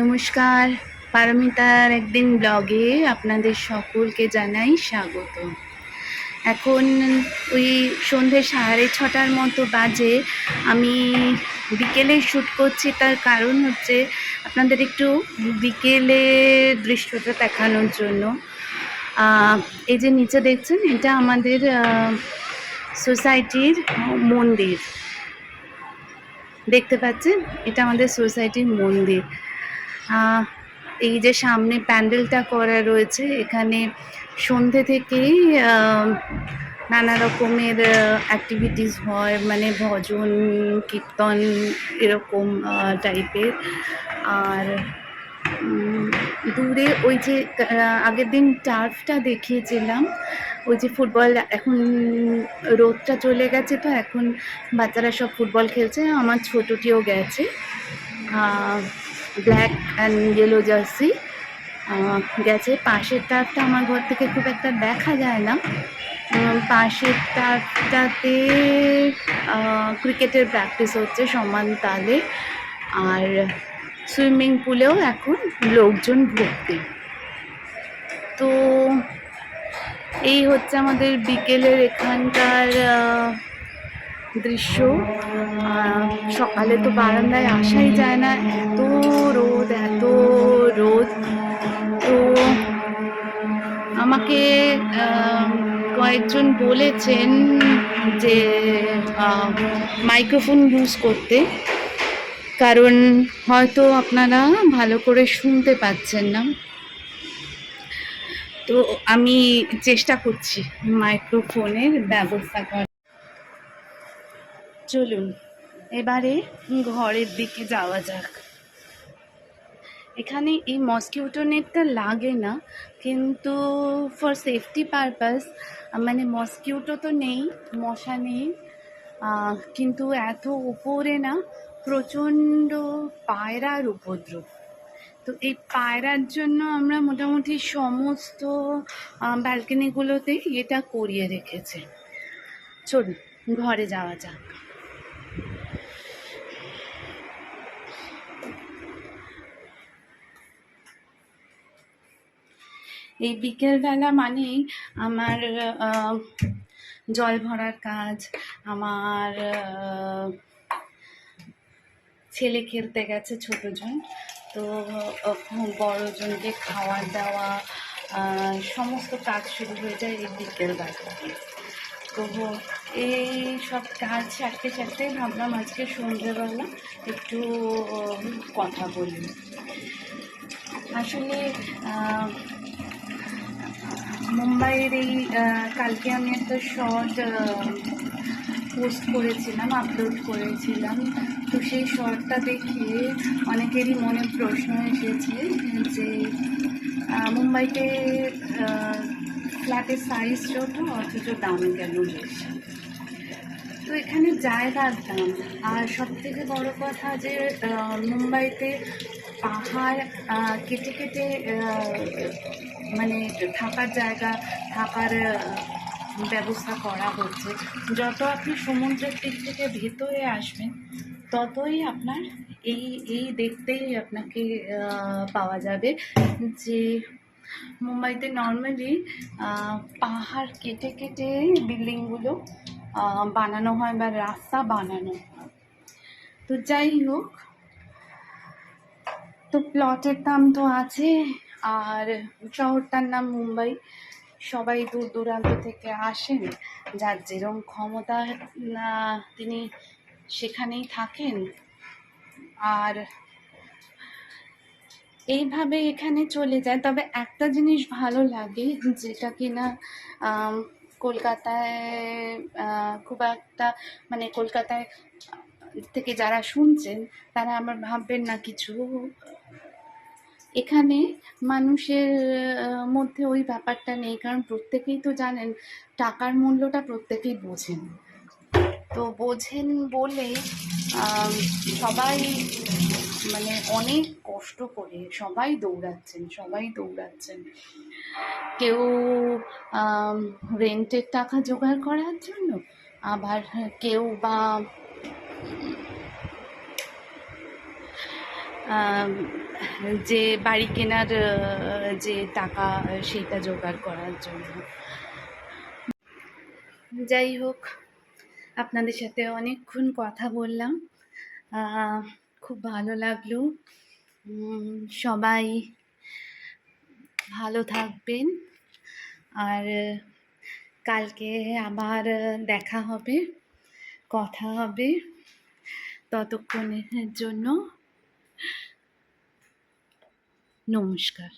নমস্কার, পারমিতার একদিন ব্লগে আপনাদের সকলকে জানাই স্বাগত। এখন ওই সন্ধে সাড়ে ছটার মতো বাজে, আমি বিকেলে শ্যুট করছি, তার কারণ হচ্ছে আপনাদের একটু বিকেলে দৃশ্যটা দেখানোর জন্য। এই যে নিচে দেখছেন, এটা আমাদের সোসাইটির মন্দির। দেখতে পাচ্ছেন? এটা আমাদের সোসাইটির মন্দির। এই যে সামনে প্যান্ডেলটা করা রয়েছে, এখানে সন্ধে থেকেই নানা রকমের অ্যাক্টিভিটিস হয় মানে ভজন, কীর্তন এরকম টাইপের আর দূরে ওই যে আগের দিন টার্ফটা দেখিয়েছিলাম, ওই যে ফুটবল এখন রোদটা চলে গেছে তো, এখন বাচ্চারা সব ফুটবল খেলছে, আমার ছোটটিও গেছে। Black and yellow jersey. গেছে। পাশের টার্ফটা আমার ঘর থেকে খুব একটা দেখা যায় না। পাশের টার্ফটাতে ক্রিকেটের প্র্যাকটিস হচ্ছে সমান তালে। আর সুইমিং পুলেও এখন লোকজন ভর্তি। তো এই হচ্ছে আমাদের বিকেলের এখানকার দৃশ্য। সকালে তো বারান্দায় আসাই যায় না। এত রোদ এত রোদ। তো আমাকে কয়েকজন বলেছেন যে মাইক্রোফোন ইউজ করতে। কারণ হয়তো আপনারা ভালো করে শুনতে পাচ্ছেন না। তো আমি চেষ্টা করছি মাইক্রোফোনের ব্যবস্থা করার। চলুন, এবারে ঘরের দিকে যাওয়া যাক। এখানে এই মসকিউটো নেটটা লাগে না, কিন্তু ফর সেফটি পারপাস মানে মসকিউটো তো নেই, মশা নেই কিন্তু এত উপরে না, প্রচণ্ড পায়রার উপদ্রব। তো এই পায়রার জন্য আমরা মোটামুটি সমস্ত ব্যালকনিগুলোতে এটা করিয়ে রেখেছে। চলুন, ঘরে যাওয়া যাক। এই বিকেলবেলা মানেই আমার জল ভরার কাজ, আমার ছেলে খেলতে গেছে ছোটজন। তো বড়জনকে খাওয়া দাওয়া সমস্ত কাজ শুরু হয়ে যায় এই বিকেলবেলা। তো এই সব কাজ সারতে সারতে ভাবলাম আজকে সন্ধ্যেবেলা একটু কথা বলি। আসলে মুম্বাইয়ের এই কালকে আমি একটা শর্ট পোস্ট করেছিলাম আপলোড করেছিলাম। তো সেই শর্টটা দেখে অনেকেরই মনে প্রশ্ন এসেছে যে মুম্বাইতে ফ্ল্যাটের সাইজ ছোট, অথচ দাম কেন বেশি? তো এখানে জায়গার দাম। আর সব থেকে বড় কথা যে মুম্বাইতে পাহাড় কেটে কেটে মানে থাকার জায়গা, থাকার ব্যবস্থা করা হচ্ছে। যত আপনি সমুদ্রের দিক থেকে ভেতরে আসবেন, ততই আপনার এই এই দেখতেই আপনাকে পাওয়া যাবে যে মুম্বাইতে নর্মালি পাহাড় কেটে কেটে বিল্ডিংগুলো বানানো হয় বা রাস্তা বানানো হয়। তো যাই হোক তো প্লটের দাম তো আছে আর শহরটার নাম মুম্বাই। সবাই দূর দূরান্ত থেকে আসেন যার যেরম ক্ষমতা আহ, তিনি সেখানেই থাকেন। আর এইভাবে এখানে চলে যায়। তবে একটা জিনিস ভালো লাগে যেটা কিনা কলকাতায় খুব একটা মানে কলকাতায় থেকে যারা শুনছেন তারা আমার ভাববেন না কিছু। এখানে মানুষের মধ্যে ওই ব্যাপারটা নেই, কারণ প্রত্যেকেই তো জানেন টাকার মূল্যটা প্রত্যেকেই বোঝেন। তো বোঝেন বলে সবাই মানে অনেক কষ্ট করে সবাই দৌড়াচ্ছেন সবাই দৌড়াচ্ছেন। কেউ রেন্টের টাকা জোগাড় করার জন্য, আবার কেউ বা যে বাড়ি কেনার যে টাকা সেটা জোগাড় করার জন্য। যাই হোক, আপনাদের সাথে অনেকক্ষণ কথা বললাম। খুব ভালো লাগল। সবাই ভালো থাকবেন। আর কালকে আবার দেখা হবে, কথা হবে ততক্ষণের জন্য। নমস্কার